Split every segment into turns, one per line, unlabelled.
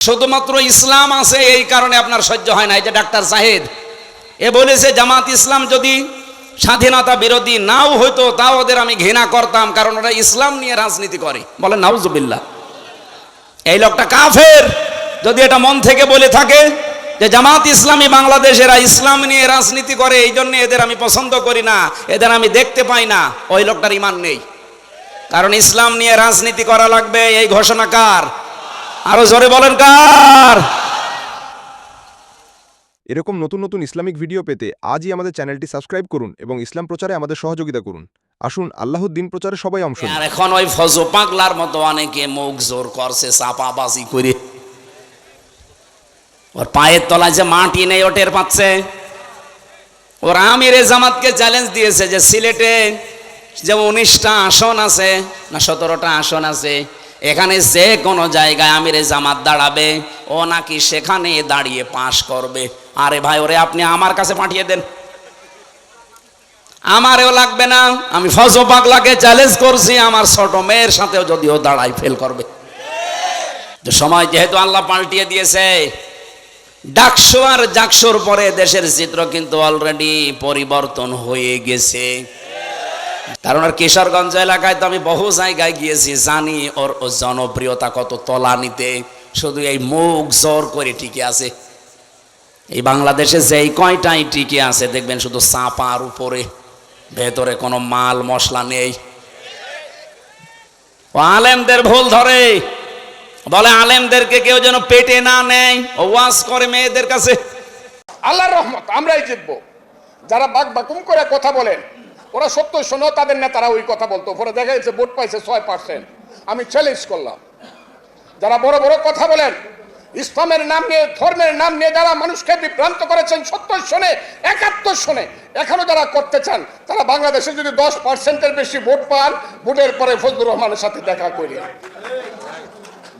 শুধুমাত্র ইসলাম আছে, এই কারণে আপনার সহ্য হয় না। এই যে ডাক্তার সাহেদ এ বলেছে, জামাত ইসলাম যদি স্বাধীনতা বিরোধী নাও হইতো, তাও ওদের আমি ঘৃণা করতাম, কারণ ওরা ইসলাম নিয়ে রাজনীতি করে। বলে নাউজুবিল্লা এই লোকটা কাফের। যদি এটা মন থেকে বলে থাকে যে, জামাত ইসলামী বাংলাদেশেরা ইসলাম নিয়ে রাজনীতি করে, এই জন্য এদের আমি পছন্দ করি না, এদের আমি দেখতে পাই না, ওই লোকটার ইমান নেই। কারণ ইসলাম নিয়ে রাজনীতি করা লাগবে, এই ঘোষণা কার? আরও জোরে বলেন কার?
এরকম নতুন নতুন ইসলামিক ভিডিও পেতে আজই আমাদের চ্যানেলটি সাবস্ক্রাইব করুন এবং ইসলাম প্রচারে আমাদের সহযোগিতা করুন। আসুন আল্লাহর দিন প্রচারে সবাই অংশ নিন।
আর এখন ওই ফজো পাগলার মতো অনেকে মুখ জোর করছে চাপাবাজি করে। ওর পায়ের তলায় যে মাটি নেই ও টের পাচ্ছে। ওর আমির জামাতকে চ্যালেঞ্জ দিয়েছে যে সিলেটে যে উনিশটা আসন আছে না সতেরোটা আসন আছে এখানে যে কোনো জায়গায় আমির জামাত দাঁড়াবে, ও নাকি সেখানে দাঁড়িয়ে পাশ করবে। আরে ভাই, ওরে আপনি আমার কাছে পাঠিয়ে দেন। আমারও লাগবে না, আমি ফজো পাগলাকে চ্যালেঞ্জ করছি, আমার ছোট মেয়ের সাথেও যদিও দাঁড়াই ফেল করবে। সময় যেহেতু আল্লাহ পাল্টিয়ে দিয়েছে ডাকশো আর জাকশোর পরে দেশের চিত্র কিন্তু অলরেডি পরিবর্তন হয়ে গেছে। কারণ আর কিশোরগঞ্জ এলাকায় তো আমি বহু জায়গায় গিয়েছি, জানি ওর ওর জনপ্রিয়তা কত তলানিতে। শুধু এই মুখ জোর করে টিকে আছে। এই বাংলাদেশে যেই কয়টাই টিকে আছে, দেখবেন শুধু চাপার উপরে, ভেতরে কোনো মাল মশলা নেই। আলেমদের ভুল ধরে। বলে আলেমদেরকে কেউ যেন পেটে না নেয় ও ওয়াজ করে মেয়েদের কাছে।
আল্লাহর রহমত, আমরাই জিতবো। যারা বাক বাকুম করে কথা বলেন ওরা সত্য শোনো, তাদের নেতারা ওই কথা বলতো। পরে দেখা যাচ্ছে ভোট পাইছে ছয় পার্সেন্ট আমি চ্যালেঞ্জ করলাম। যারা বড় বড় কথা বলেন, ইসলামের নাম নিয়ে, ধর্মের নাম নিয়ে যারা মানুষকে বিভ্রান্ত করেছেন সত্তর শোনে, একাত্তর শোনে, এখনও যারা করতে চান, তারা বাংলাদেশে যদি দশ পার্সেন্টের বেশি ভোট পান, ভোটের পরে ফজলুর রহমানের সাথে দেখা করি।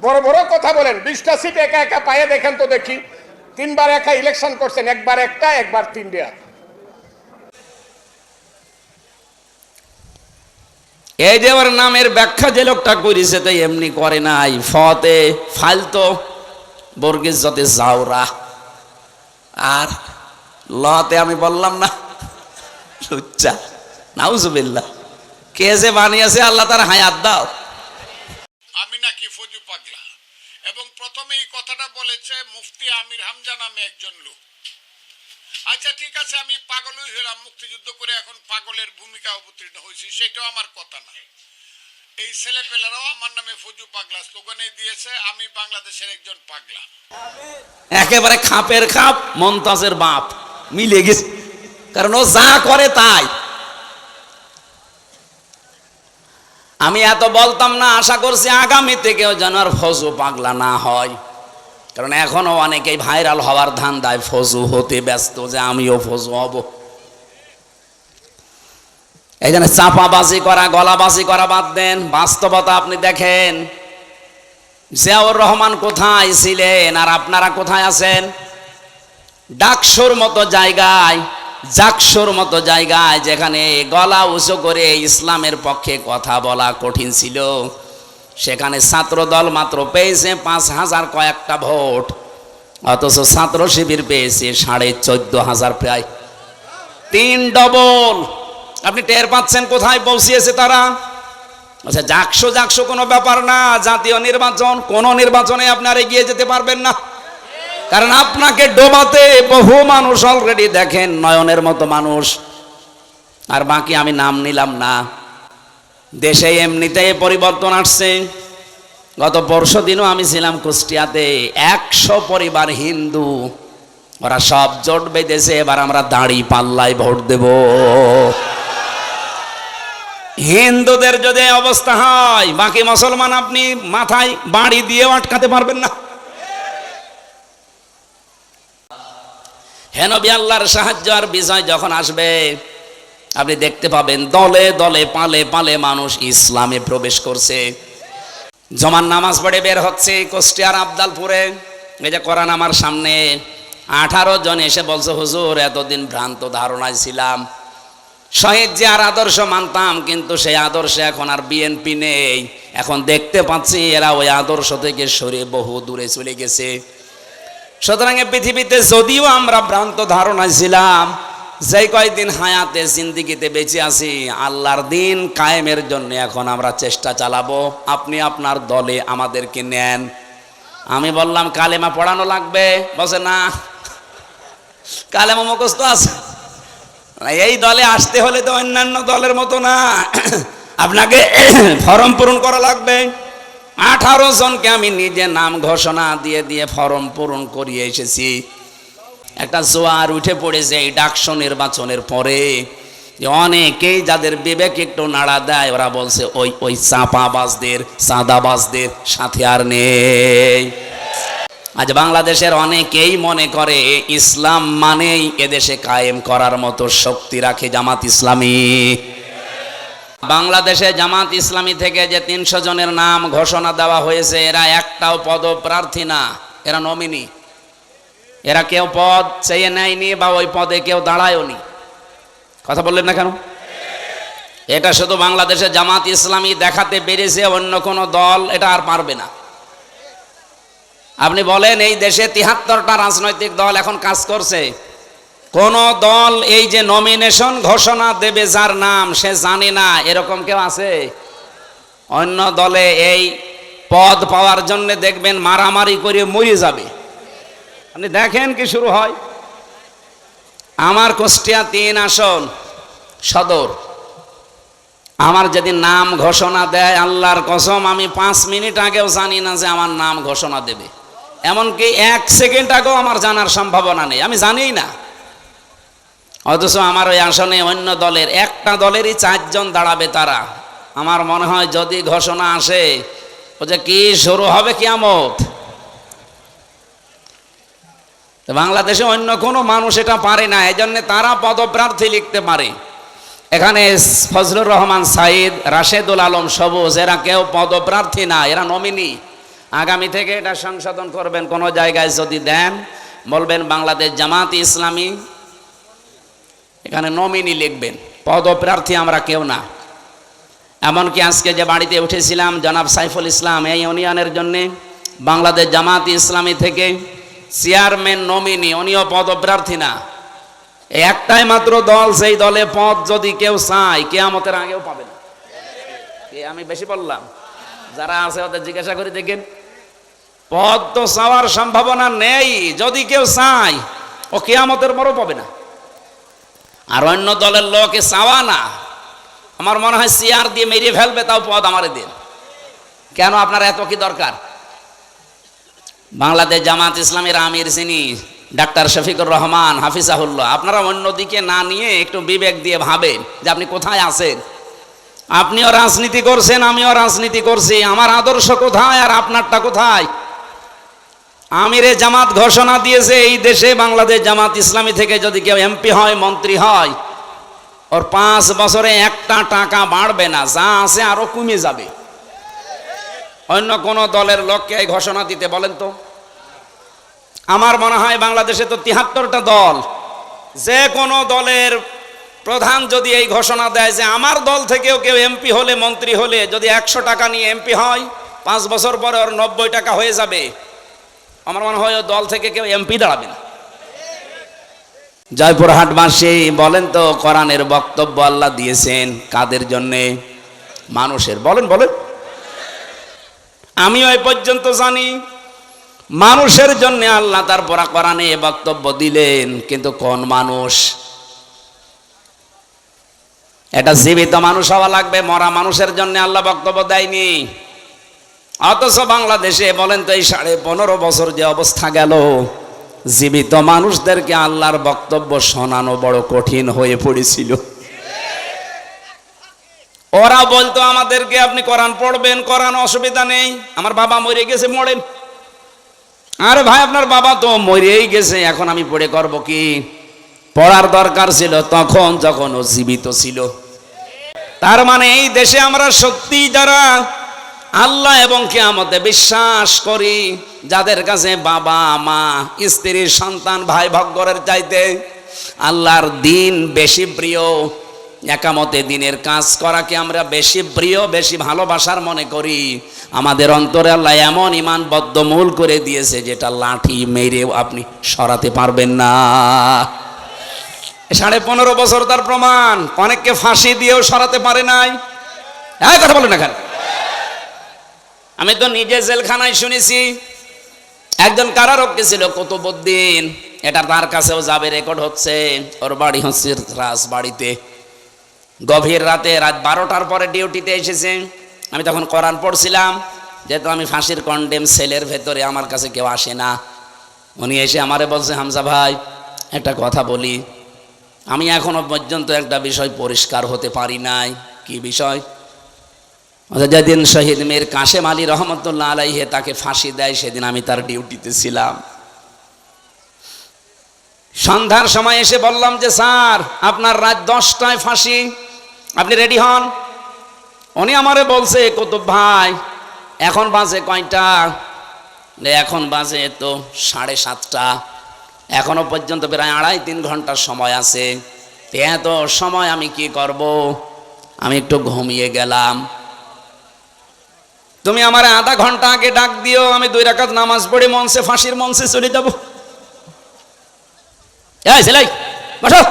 বড় বড় কথা বলেন, বিশটা সিট একা একা পায়ে দেখেন তো দেখি। তিনবার একা ইলেকশন করছেন, একবার একটা, একবার তিনটা।
এই যে ওর নামের ব্যাখ্যা যে লোকটা করেছে তো এমনি করে নাই। ফতে, ফালতো, বর্গিস যতে জাউরা আর লতে আমি বললাম না, লুচ্চা, নাউজুবিল্লাহ। কে যে বানিয়েছে আল্লাহ তার হায়াত দাও।
আমি নাকি ফজু পাগলা। এবং প্রথমে এই কথাটা বলেছে মুফতি আমির হামজা নামে একজন লোক। আচ্ছা ঠিক আছে, আমি পাগলই হলাম মুক্তিযুদ্ধ করে এখন পাগলের ভূমিকা অবতীর্ণ হয়েছি, সেটাও আমার কথা না। এই ছেলেপেলেরাও আমার নামে ফজু পাগলা স্লোগানে দিয়েছে, আমি বাংলাদেশের একজন পাগলা।
একেবারে খাপের খাপ মন্তাজের বাপ, মিলে গেছে। কারণ ও যা করে তাই। আমি এত বলতাম না, আশা করছি আগামী থেকেও যেন আর ফজু পাগলা না হয়। কারণ এখনও অনেকেই ভাইরাল হওয়ার ধান দেয় ফজু হতে ব্যস্ত যে আমিও ফজু হব। এই জন্য চাপাবাজি করা, গলাবাজি করা বাদ দেন। বাস্তবতা আপনি দেখেন। জিয়াউর রহমান কোথায় ছিলেন আর আপনারা কোথায় আছেন? ডাকসুর মতো জায়গায়, জাকসুর মতো জায়গায় যেখানে গলা উঁচু করে ইসলামের পক্ষে কথা বলা কঠিন ছিল। সেখানে ছাত্রদল মাত্র পেয়েছে পাঁচ হাজার কয়েকটা ভোট। অথচ ছাত্র শিবির পেয়েছে সাড়ে চোদ্দ হাজার প্রায়। তিন ডবল। আপনি টের পাচ্ছেন কোথায় পৌঁছিয়েছে তারা? আচ্ছা যাকশো যাকশো কোনো ব্যাপার না। জাতীয় নির্বাচন, কোন নির্বাচনে আপনার এগিয়ে যেতে পারবেন না। কারণ আপনাকে ডোবাতে বহু মানুষ অলরেডি দেখেন, নয়নের মতো মানুষ। আর বাকি আমি নাম নিলাম না। দেশে এমনিতে পরিবর্তন আসছে। গত পরশু দিনও আমি ছিলাম কুষ্টিয়াতে, একশো পরিবার হিন্দু। ওরা সব জোট বেঁধেছে, এবার আমরা দাঁড়ি পাল্লায় ভোট দেবো। হিন্দুদের যদি অবস্থা হয়, বাকি মুসলমান আপনি মাথায় বাড়ি দিয়ে আটকাতে পারবেন না। হেনবি আল্লাহর সাহায্য আর বিজয় যখন আসবে আপনি দেখতে পাবেন, দলে দলে, পালে পালে মানুষ ইসলামে প্রবেশ করছে। জমান নামাজ পড়ে বের হচ্ছে কুষ্টিয়ার আবদালপুরে। এই যে কোরআন আমার সামনে, আঠারো জন এসে বলছে, হুজুর, এতদিন ভ্রান্ত ধারণায় ছিলাম। শহীদ যে আর আদর্শ মানতাম, কিন্তু সেই আদর্শে এখন আর বিএনপি নেই। এখন দেখতে পাচ্ছি এরা ওই আদর্শ থেকে সরে বহু দূরে চলে গেছে। সুতরাং পৃথিবীতে যদিও আমরা ভ্রান্ত ধারণায় ছিলাম যেই কয়েকদিন হায়াতে জিন্দিগিতে বেঁচে আছি, আল্লাহর দিন কায়েমের জন্য এখন আমরা চেষ্টা চালাবো। আপনি আপনার দলে আমাদেরকে নেন। আমি বললাম, কালেমা পড়ানো লাগবে? বসে না। কালেমা মুখস্থ আছে। এই দলে আসতে হলে তো অন্যান্য দলের মতো না। আপনাকে ফর্ম পূরণ করা লাগবে। আঠারো জনকে আমি নিজে নাম ঘোষণা দিয়ে দিয়ে ফর্ম পূরণ করিয়ে এসেছি। একটা জোয়ার উঠে পড়েছে এই ডাকসো নির্বাচনের পরে অনেকেই যাদের বিবেক একটু নাড়া দেয়, ওরা বলছে, ওই ওই চাপাবাজদের সাদাবাজদের সাথে আর নেই। আজ বাংলাদেশের অনেকেই মনে করে, ইসলাম মানেই এদেশে কায়েম করার মতো শক্তি রাখে জামাত ইসলামী। বাংলাদেশে জামাত ইসলামী থেকে যে তিনশো জনের নাম ঘোষণা দেওয়া হয়েছে, এরা একটাও পদপ্রার্থী না, এরা নমিনি। এরা কেউ পদ চেয়ে নেয়নি বা ওই পদে কেউ দাঁড়ায়ওনি কথা বললেন না কেন? এটা শুধু বাংলাদেশে জামাত ইসলামী দেখাতে পেরেছে, অন্য কোনো দল এটা আর পারবে না। আপনি বলেন, এই দেশে তিহাত্তরটা রাজনৈতিক দল এখন কাজ করছে। কোন দল এই যে নমিনেশন ঘোষণা দেবে যার নাম, সে জানে না, এরকম কেউ আছে? অন্য দলে এই পদ পাওয়ার জন্য দেখবেন মারামারি করে মরে যাবে। আপনি দেখেন কি শুরু হয়? আমার কুষ্টিয়া তিন আসন, সদর। আমার যদি নাম ঘোষণা দেয় আল্লাহর কসম, আমি পাঁচ মিনিট আগেও জানি না যে আমার নাম ঘোষণা দেবে। এমনকি এক সেকেন্ড আগেও আমার জানার সম্ভাবনা নেই, আমি জানিই না। অথচ আমার ওই আসনে অন্য দলের, একটা দলেরই চারজন দাঁড়াবে তারা। আমার মনে হয় যদি ঘোষণা আসে, ও যে কি শুরু হবে কিয়ামত? তো বাংলাদেশে অন্য কোনো মানুষ এটা পারে না এই জন্য তারা পদপ্রার্থী লিখতে পারে। এখানে ফজলুর রহমান সাইদ, রাশেদুল আলম সবুজ, এরা কেউ পদপ্রার্থী না, এরা নমিনি। আগামী থেকে এটা সংশোধন করবেন, কোনো জায়গায় যদি দেন, বলবেন বাংলাদেশ জামাত ইসলামী, এখানে নমিনি লিখবেন, পদপ্রার্থী আমরা কেউ না। এমনকি আজকে যে বাড়িতে উঠেছিলাম, জনাব সাইফুল ইসলাম, এই ইউনিয়নের জন্যে বাংলাদেশ জামাত ইসলামী থেকে চেয়ারম্যান নমিনি, উনিও পদপ্রার্থী না। একটাই মাত্র দল, সেই দলে পদ যদি কেউ চায়, কেয়ামতের আগেও পাবে না। আমি বেশি বললাম, যারা আছে ওদের জিজ্ঞাসা করে, দেখেন, পদ তো চাওয়ার সম্ভাবনা নেই, যদি কেউ চায়, ও কেয়ামতের বড় পাবে না। আর অন্য দলের লোকে চাওয়া না। আমার মনে হয় চেয়ার দিয়ে মেরিয়ে ফেলবে, তাও পদ আমারে দিন। কেন? আপনার এত কি দরকার? বাংলাদেশ জামাত ইসলামের আমির যিনি, ডাক্তার শফিকুর রহমান, হাফিজাহুল্লাহ, আপনারা অন্যদিকে না নিয়ে একটু বিবেক দিয়ে ভাবেন যে আপনি কোথায় আছেন। আপনিও রাজনীতি করছেন, আমিও রাজনীতি করছি, আমার আদর্শ কোথায় আর আপনারটা কোথায়? আমিরে জামাত ঘোষণা দিয়েছে, এই দেশে বাংলাদেশ জামাত ইসলামী থেকে যদি কেউ এমপি হয়, মন্ত্রী হয়, ওর পাঁচ বছরে একটা টাকা বাড়বে না, যা আছে আরও কমে যাবে। অন্য কোন দলের লোককে এই ঘোষণা দিতে বলেন তো? আমার মনে হয় বাংলাদেশে তো তিহাত্তরটা দল। যে কোনো দলের প্রধান যদি এই ঘোষণা দেয় যে আমার দল থেকেও কেউ এমপি হলে, মন্ত্রী হলে, যদি একশো টাকা নিয়ে এমপি হয়, পাঁচ বছর পরে ওর নব্বই টাকা হয়ে যাবে। আমার মনে হয় ও দল থেকে কেউ এমপি দাঁড়াবে না। জয়পুরহাটবাসী বলেন তো, কোরআনের বক্তব্য আল্লাহ দিয়েছেন কাদের জন্যে? মানুষের। বলেন বলেন। আমিও এই পর্যন্ত জানি, মানুষের জন্য আল্লাহ তার পরা এ বক্তব্য দিলেন, কিন্তু কোন মানুষ? এটা জীবিত মানুষ হওয়া লাগবে, মরা মানুষের জন্য আল্লাহ বক্তব্য দেয়নি। অথচ বাংলাদেশে বলেন তো এই সাড়ে পনেরো বছর যে অবস্থা গেল, জীবিত মানুষদেরকে আল্লাহর বক্তব্য শোনানো বড় কঠিন হয়ে পড়েছিল। ওরা বলতো, আমাদেরকে আপনি কোরআন পড়বেন, কোরআন অসুবিধা নেই। আমার বাবা মরে গেছে মরেন আরে ভাই, আপনার বাবা তো মরেই গেছে, এখন আমি পড়ে করব কি? পড়ার দরকার ছিল তখন, যখন ও জীবিত ছিল। তার মানে এই দেশে আমরা সত্যি যারা আল্লাহ এবং কেয়ামতে বিশ্বাস করি, যাদের কাছে বাবা, মা, স্ত্রী, সন্তান, ভাই ভগ্গরের চাইতে আল্লাহর দিন বেশি প্রিয় একামতে দিনের কাজ করাকে আমরা বেশি প্রিয়, বেশি ভালোবাসার মনে করি। আমাদের অন্তরে আল্লাহ এমন ইমান বদ্ধমূল করে দিয়েছে যেটা লাঠি মেরেও আপনি সরাতে পারবেন না। সাড়ে পনেরো বছর তার প্রমাণ, অনেককে ফাঁসি দিয়েও সরাতে পারে নাই। হ্যাঁ কথা বলেন এখানে আমি তো নিজে জেলখানায় শুনেছি, একজন কারারক্ষী ছিল কুতুবুদ্দিন এটা তার কাছেও যাবে রেকর্ড হচ্ছে, ওর বাড়ি হচ্ছে রাজবাড়িতে। গভীর রাতে রাত বারোটার পরে ডিউটিতে এসেছে। আমি তখন কোরআন পড়ছিলাম, যেহেতু আমি ফাঁসির কন্ডেম সেলের ভেতরে, আমার কাছে কেউ আসে না। উনি এসে আমারে বলছে, হামজা ভাই, একটা কথা বলি। আমি এখনও পর্যন্ত একটা বিষয় পরিষ্কার হতে পারি নাই। কি বিষয়? যেদিন শহীদ মীর কাশেম আলী রহমতুল্লাহ আলাইহে তাকে ফাঁসি দেয়, সেদিন আমি তার ডিউটিতে ছিলাম। সন্ধ্যার সময় এসে বললাম যে, স্যার, আপনার রাত দশটায় ফাঁসি। আপনি রেডি হন? উনি আমারে বলছে কত ভাই, এখন বাজে কয়টা? এখন বাজে তো সাড়ে সাতটা। এখনও পর্যন্ত প্রায় আড়াই তিন ঘণ্টার সময় আছে। এত সময় আমি কি করব? আমি একটু ঘুমিয়ে গেলাম। তুমি আমার আধা ঘণ্টা আগে ডাক দিও, আমি দুই রাকাত নামাজ পড়ে মঞ্চে, ফাঁসির মঞ্চে চলে যাব। এই সেলাই বসো।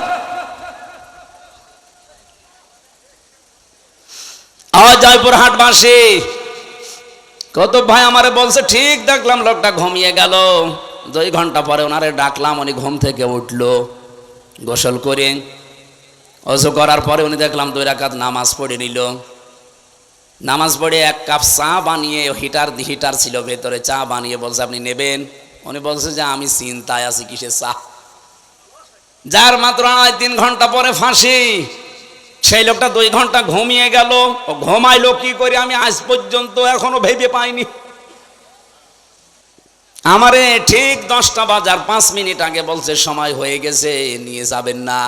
জয়পুর হাটবাসী কত ভাই আমারে বলছে, ঠিক দেখলাম, লোকটা ঘুমিয়ে গেল। দুই ঘণ্টা পরে ওনারে ডাকলাম, উনি ঘুম থেকে উঠল, গোসল করে। অজু করার পরে উনি দেখলাম দুই রাকাত নামাজ পড়ে নিল। নামাজ পড়ে এক কাপ চা বানিয়ে, হিটার হিটার ছিল ভেতরে, চা বানিয়ে বলছে, আপনি নেবেন? উনি বলছে যে, আমি চিন্তায় আছি কিসের চা? যার মাত্র আড়াই তিন ঘণ্টা পরে ফাঁসি। সেই লোকটা দুই ঘণ্টা ঘুমিয়ে গেল। ও ঘুমাইলো কি করে আমি আজ পর্যন্ত এখনও ভেবে পাইনি। আমারে ঠিক দশটা বাজার পাঁচ মিনিট আগে বলছে, সময় হয়ে গেছে, নিয়ে যাবেন না।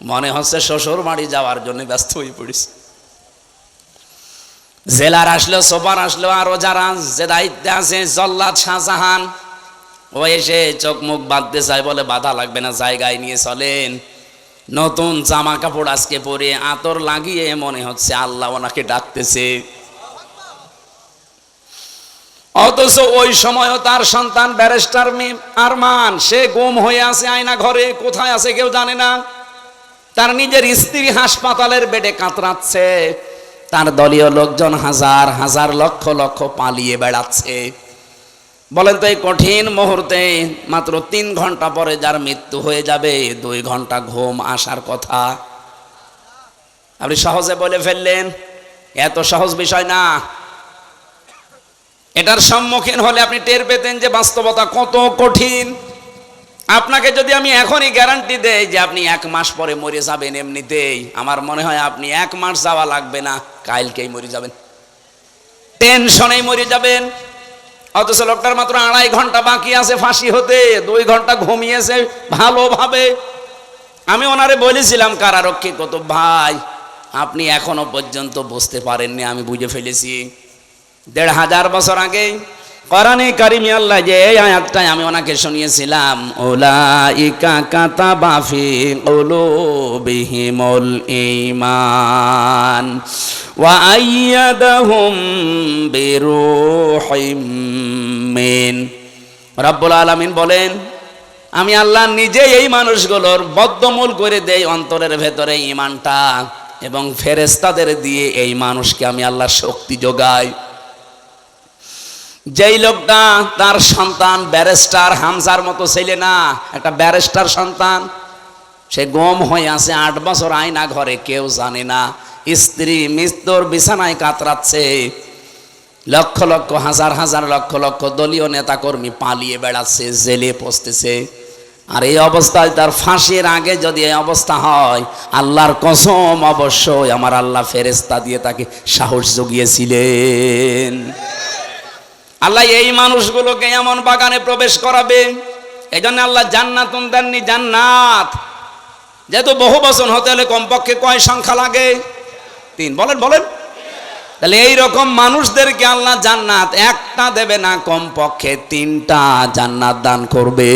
মনে হচ্ছে শ্বশুর বাড়ি যাওয়ার জন্য ব্যস্ত হয়ে পড়েছে। জেলার আসলো সোপার আসলো, আরও যারা যে দায়িত্বে আছে, জল্লাদ শাহজাহান, ও এসে চোখ মুখ বাঁধতে চায় বলে বাধা লাগবে না, জায়গায় নিয়ে চলেন। নতুন জামা কাপড় আজকে পরে আতর লাগিয়ে মনে হচ্ছে আল্লাহ ওনাকে ডাকতেছে। অথচ ওই সময়ও তার সন্তান ব্যারিস্টার আরমান, সে গুম হয়ে আছে আয়না ঘরে, কোথায় আছে কেউ জানে না। তার নিজের স্ত্রী হাসপাতালের বেডে কাতরাচ্ছে, তার দলীয় লোকজন হাজার হাজার লক্ষ লক্ষ পালিয়ে বেড়াচ্ছে। বলেন তো এই কঠিন মুহূর্তে মাত্র তিন ঘণ্টা পরে যার মৃত্যু হয়ে যাবে, দুই ঘণ্টা ঘুম আসার কথা। আপনি সহজে বলে ফেললেন এত সহজ বিষয় না। এটার সম্মুখীন হলে আপনি টের পেতেন যে বাস্তবতা কত কঠিন। আপনাকে যদি আমি এখনই গ্যারান্টি দেই যে আপনি এক মাস পরে মরে যাবেন এমনিতেই, আমার মনে হয় আপনি এক মাস যাওয়া লাগবে না, কালকেই মরে যাবেন। টেনশনেই মরে যাবেন। অথচ লোকটার মাত্র আড়াই ঘণ্টা বাকি আছে, ফাঁসি হতে। দুই ঘণ্টা ঘুমিয়েছে ভালোভাবে। আমি ওনারে বলেছিলাম কারারক্ষী কত ভাই? আপনি এখনও পর্যন্ত বুঝতে পারেননি, আমি বুঝে ফেলেছি। দেড় হাজার বছর আগে কোরআনে কারিমি আল্লাহ যে এই আয়াতটাই আমি ওনাকে শুনিয়েছিলাম ওলাইকা কাতাবা ফি কুলুবিহিমুল ঈমান, ওয়া আইয়াদাহুম বিরূহিম মিন। রব্বুল আলামিন বলেন, আমি আল্লাহ নিজে এই মানুষগুলোর বদ্ধমূল করে দেই অন্তরের ভেতরে ইমানটা এবং ফেরেস্তাদের দিয়ে এই মানুষকে আমি আল্লাহ শক্তি যোগাই। যেই লোকটা তার সন্তান ব্যারিস্টার হামজার মতো ছেলে না, একটা ব্যারিস্টার সন্তান। সে গম হয়ে আছে আট বছর আয়না ঘরে, কেউ জানে না। স্ত্রী মৃত্যুর বিছানায় কাতরাচ্ছে। লক্ষ লক্ষ, হাজার হাজার, লক্ষ লক্ষ দলীয় নেতাকর্মী পালিয়ে বেড়াচ্ছে, জেলে পচতেছে আর এই অবস্থায় তার ফাঁসির আগে যদি এই অবস্থা হয়, আল্লাহর কসম অবশ্যই আমার আল্লাহ ফেরেস্তা দিয়ে তাকে সাহস জুগিয়েছিলেন। আল্লাহ এই মানুষগুলোকে এমন বাগানে প্রবেশ করাবে। এই জন্য আল্লাহ জান্নাতুন দেননি, জান্নাত। যেহেতু বহু বচন হতে হলে কমপক্ষে কয় সংখ্যা লাগে? তিন। বলেন বলেন। তাহলে এই রকম মানুষদেরকে আল্লাহ জান্নাত একটা দেবে না, কমপক্ষে তিনটা জান্নাত দান করবে।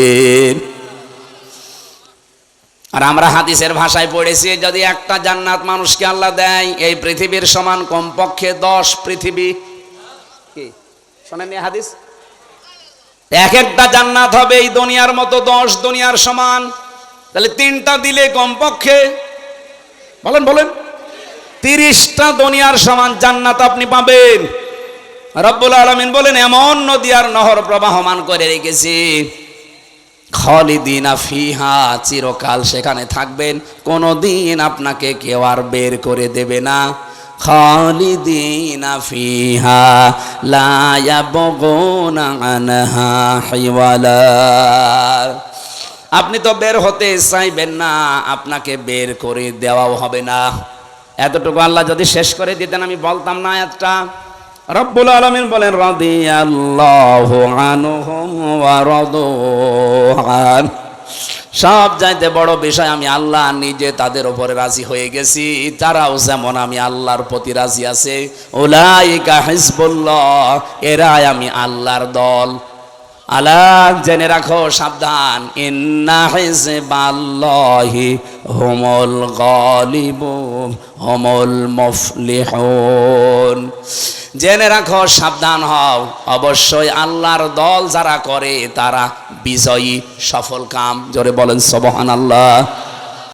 আর আমরা হাদিসের ভাষায় পড়েছি, যদি একটা জান্নাত মানুষকে আল্লাহ দেয়, এই পৃথিবীর সমান কমপক্ষে দশ পৃথিবী শোনেননি হাদিস? এক একটা জান্নাত হবে এই দুনিয়ার মতো, দশ দুনিয়ার সমান। তাহলে তিনটা দিলে কমপক্ষে, বলেন বলেন। তিরিশটা দুনিয়ার সমান জান্নাত আপনি পাবেন। রব্বুল আলমিন বলেন, এমন নদী আর নহর প্রবাহমান করে রেখেছি। খলিদিনা ফিহা, চিরকাল সেখানে থাকবেন। কোনোদিন আপনাকে কেউ আর বের করে দেবে না। খালিদিনা ফিহা লা ইয়াবগুনা আনহা হিওয়ালা। আপনি তো বের হতে চাইবেন না, আপনাকে বের করে দেওয়াও হবে না। এতটুকু আল্লাহ যদি শেষ করে দিতেন, আমি বলতাম না একটা রব্বুল আলমিন বলেন, রাদিয়াল্লাহু আনহুম ওয়া রাদু সব যাইতে বড় বিষয়, আমি আল্লাহ নিজে তাদের ওপরে রাজি হয়ে গেছি। তারাও যেমন আমি আল্লাহর প্রতি রাজি আছে। ওলাই ওলাইকা হিজবুল্লাহ, এরাই আমি আল্লাহর দল। আল্লাহ জেনে রাখো, সাবধান। ইন্না হোমল গলিব, হোমল মুফলিহুন। জেনে রাখো, সাবধান হও। অবশ্যই আল্লাহর দল যারা করে, তারা বিজয়ী সফল কাম জোরে বলেন সবহান আল্লাহ